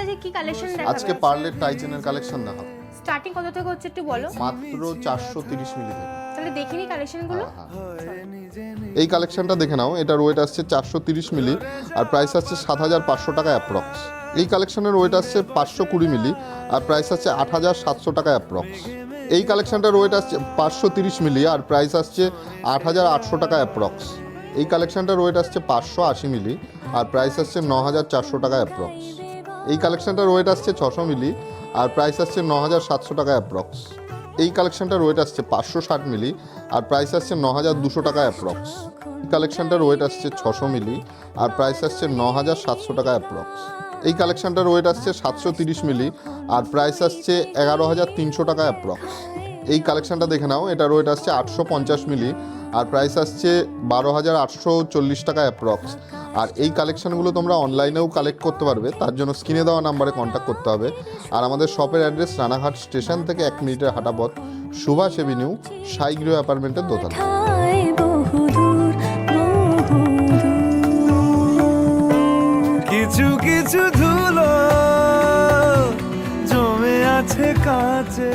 আজকে কি কালেকশন দেখাবে আজকে পার্লের টাইচেনের কালেকশন দেখাবো স্টার্টিং কত থেকে হচ্ছে একটু বলো? মাত্র চারশো তিরিশ মিলি থেকে। তাহলে দেখিনি কালেকশনগুলো হ্যাঁ, এই কালেকশনটা দেখে নাও এটার ওয়েট আসছে চারশো তিরিশ মিলি আর প্রাইস আসছে সাত হাজার পাঁচশো টাকা অ্যাপ্রক্স এই কালেকশনের ওয়েট আসছে পাঁচশো কুড়ি মিলি আর প্রাইস আসছে আট হাজার সাতশো টাকা অ্যাপ্রক্স এই কালেকশনটার ওয়েট আসছে পাঁচশো তিরিশ মিলি আর প্রাইস আসছে আট হাজার আটশো টাকা অ্যাপ্রক্স এই কালেকশনটার ওয়েট আসছে পাঁচশো আশি মিলি আর প্রাইস আসছে ন হাজার চারশো টাকা অ্যাপ্রক্স এই কালেকশনটার ওয়েট আসছে ছশো মিলি, আর প্রাইস আসছে ন হাজার সাতশো টাকা অ্যাপ্রক্স এই কালেকশনটার ওয়েট আসছে পাঁচশো ষাট মিলি, আর প্রাইস আসছে ন হাজার দুশো টাকা অ্যাপ্রক্স এই কালেকশনটার ওয়েট আসছে ছশো মিলি, আর প্রাইস আসছে ন হাজার সাতশো টাকা অ্যাপ্রক্স এই কালেকশনটার ওয়েট আসছে সাতশো তিরিশ মিলি, আর প্রাইস আসছে এগারো হাজার তিনশো টাকা অ্যাপ্রক্স এই কালেকশনটা দেখে নাও, এটার ওয়েট আসছে আটশো পঞ্চাশ মিলি, আর প্রাইস আসছে বারো হাজার আটশো চল্লিশ টাকা অ্যাপ্রক্স আর এই কালেকশানগুলো তোমরা অনলাইনেও কালেক্ট করতে পারবে। তার জন্য স্ক্রিনে দেওয়া নাম্বারে কন্ট্যাক্ট করতে হবে। আর আমাদের শপের অ্যাড্রেস রানাঘাট স্টেশন থেকে এক মিনিটের হাঁটা পথ সুভাষ এভিনিউ সাইগৃহ অ্যাপার্টমেন্টের দোতলা। কিছু কিছু ধুলো জমে আছে কাছে